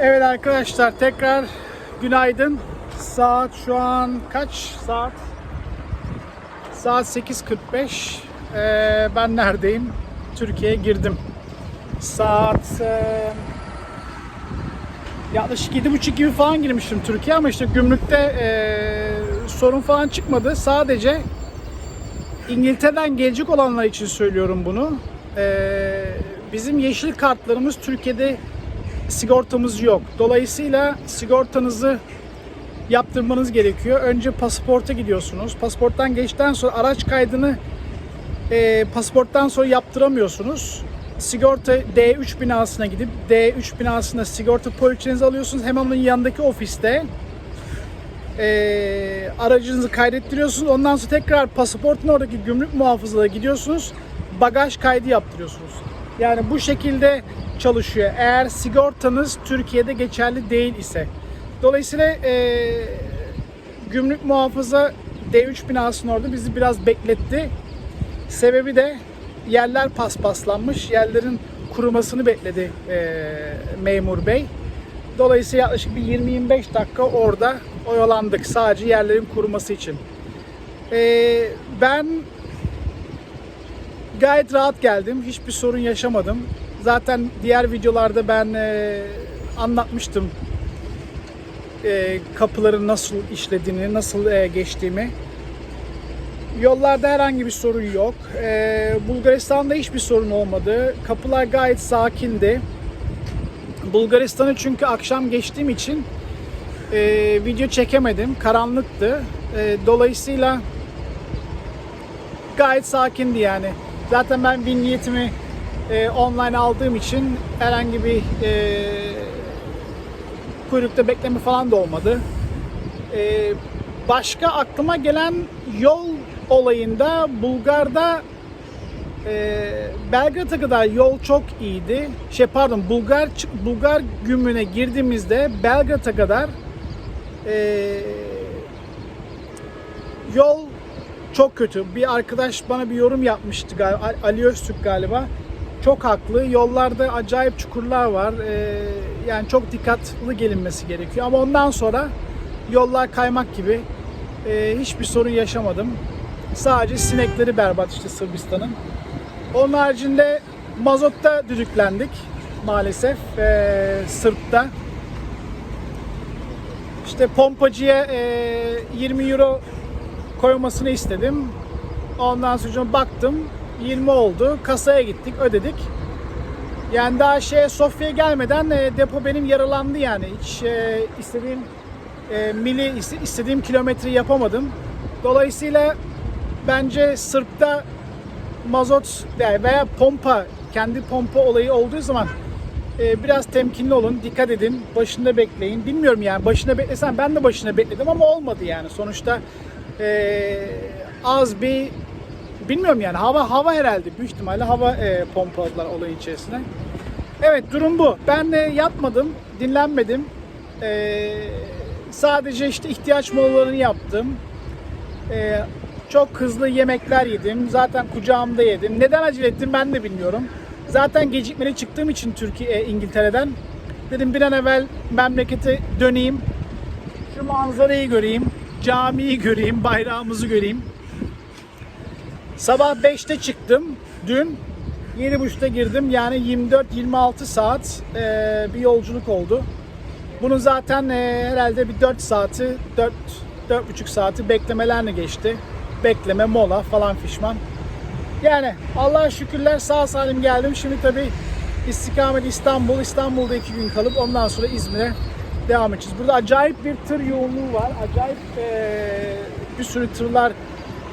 Evet arkadaşlar tekrar günaydın. Saat şu an kaç saat? Saat 8.45. Ee, ben neredeyim? Türkiye'ye girdim. Saat e, yaklaşık 7.30 gibi falan girmiştim Türkiye ama işte gümrükte e, sorun falan çıkmadı. Sadece İngiltere'den gelecek olanlar için söylüyorum bunu. Ee, bizim yeşil kartlarımız Türkiye'de sigortamız yok. Dolayısıyla sigortanızı yaptırmanız gerekiyor. Önce pasaporta gidiyorsunuz. Pasaporttan geçtikten sonra araç kaydını e, pasaporttan sonra yaptıramıyorsunuz. Sigorta D3 binasına gidip D3 binasında sigorta poliçenizi alıyorsunuz. Hemen onun yanındaki ofiste e, aracınızı kaydettiriyorsunuz. Ondan sonra tekrar pasaportun oradaki gümrük muhafızlığa gidiyorsunuz. Bagaj kaydı yaptırıyorsunuz. Yani bu şekilde çalışıyor. Eğer sigortanız Türkiye'de geçerli değil ise. Dolayısıyla e, gümrük muhafıza D3 binasının orada bizi biraz bekletti. Sebebi de yerler paspaslanmış. Yerlerin kurumasını bekledi e, memur bey. Dolayısıyla yaklaşık bir 20-25 dakika orada oyalandık sadece yerlerin kuruması için. Ee, ben gayet rahat geldim. Hiçbir sorun yaşamadım. Zaten diğer videolarda ben e, anlatmıştım e, kapıların nasıl işlediğini, nasıl e, geçtiğimi. Yollarda herhangi bir sorun yok. E, Bulgaristan'da hiçbir sorun olmadı. Kapılar gayet sakindi. Bulgaristan'ı çünkü akşam geçtiğim için e, video çekemedim. Karanlıktı. E, dolayısıyla gayet sakindi yani. Zaten ben bin niyetimi e, online aldığım için herhangi bir e, kuyrukta bekleme falan da olmadı. E, başka aklıma gelen yol olayında Bulgar'da e, Belgrad'a kadar yol çok iyiydi. Şey pardon Bulgar Bulgar gümrüğüne girdiğimizde Belgrad'a kadar e, yol çok kötü. Bir arkadaş bana bir yorum yapmıştı galiba. Ali Öztürk galiba. Çok haklı. Yollarda acayip çukurlar var. E, yani çok dikkatli gelinmesi gerekiyor. Ama ondan sonra yollar kaymak gibi. E, hiçbir sorun yaşamadım. Sadece sinekleri berbat işte Sırbistan'ın. Onun haricinde mazotta düdüklendik maalesef ee, Sırp'ta. İşte pompacıya e, 20 euro koymasını istedim. Ondan sonra baktım 20 oldu. Kasaya gittik ödedik. Yani daha şey Sofya'ya gelmeden e, depo benim yaralandı yani. Hiç e, istediğim e, mili iste- istediğim kilometre yapamadım. Dolayısıyla bence Sırp'ta mazot yani veya pompa kendi pompa olayı olduğu zaman e, biraz temkinli olun, dikkat edin, başında bekleyin. Bilmiyorum yani başında beklesem ben de başında bekledim ama olmadı yani. Sonuçta e, az bir bilmiyorum yani hava hava herhalde büyük ihtimalle hava e, pompaladılar olayın içerisine. Evet durum bu. Ben de yatmadım, dinlenmedim. E, sadece işte ihtiyaç molalarını yaptım. E, çok hızlı yemekler yedim. Zaten kucağımda yedim. Neden acele ettim ben de bilmiyorum. Zaten gecikmeli çıktığım için Türkiye, e, İngiltere'den dedim bir an evvel memlekete döneyim. Şu manzarayı göreyim, camiyi göreyim, bayrağımızı göreyim. Sabah 5'te çıktım dün. 7.30'da girdim. Yani 24-26 saat e, bir yolculuk oldu. Bunun zaten e, herhalde bir 4 saati, 4 4,5 saati beklemelerle geçti. Bekleme, mola falan fişman. Yani Allah'a şükürler sağ salim geldim. Şimdi tabi istikamet İstanbul. İstanbul'da iki gün kalıp ondan sonra İzmir'e devam edeceğiz. Burada acayip bir tır yoğunluğu var. Acayip eee, bir sürü tırlar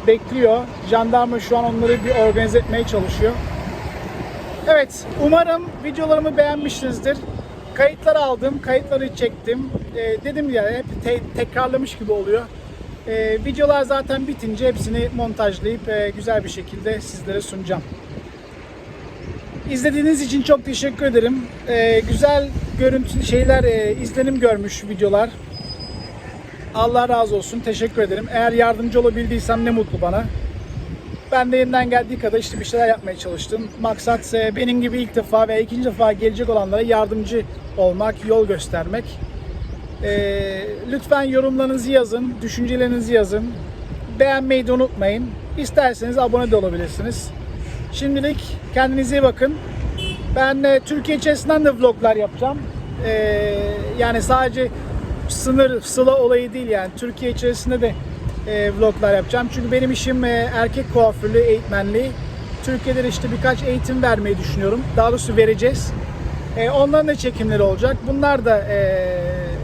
bekliyor. Jandarma şu an onları bir organize etmeye çalışıyor. Evet, umarım videolarımı beğenmişsinizdir. Kayıtlar aldım, kayıtları çektim. Ee, dedim ya hep te- tekrarlamış gibi oluyor. Ee, videolar zaten bitince hepsini montajlayıp e, güzel bir şekilde sizlere sunacağım. İzlediğiniz için çok teşekkür ederim. Ee, güzel görüntü şeyler, e, izlenim görmüş videolar. Allah razı olsun. Teşekkür ederim. Eğer yardımcı olabildiysem ne mutlu bana. Ben de elimden geldiği kadar işte bir şeyler yapmaya çalıştım. Maksat e, benim gibi ilk defa veya ikinci defa gelecek olanlara yardımcı olmak, yol göstermek. Ee, lütfen yorumlarınızı yazın, düşüncelerinizi yazın. Beğenmeyi de unutmayın. İsterseniz abone de olabilirsiniz. Şimdilik kendinize iyi bakın. Ben e, Türkiye içerisinden de vloglar yapacağım. Ee, yani sadece sınır, sıla olayı değil yani. Türkiye içerisinde de e, vloglar yapacağım. Çünkü benim işim e, erkek kuaförlüğü, eğitmenliği. Türkiye'de de işte birkaç eğitim vermeyi düşünüyorum. Daha doğrusu vereceğiz. E, onların da çekimleri olacak. Bunlar da e,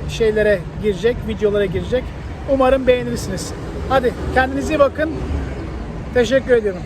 şeylere girecek, videolara girecek. Umarım beğenirsiniz. Hadi kendinize iyi bakın. Teşekkür ediyorum.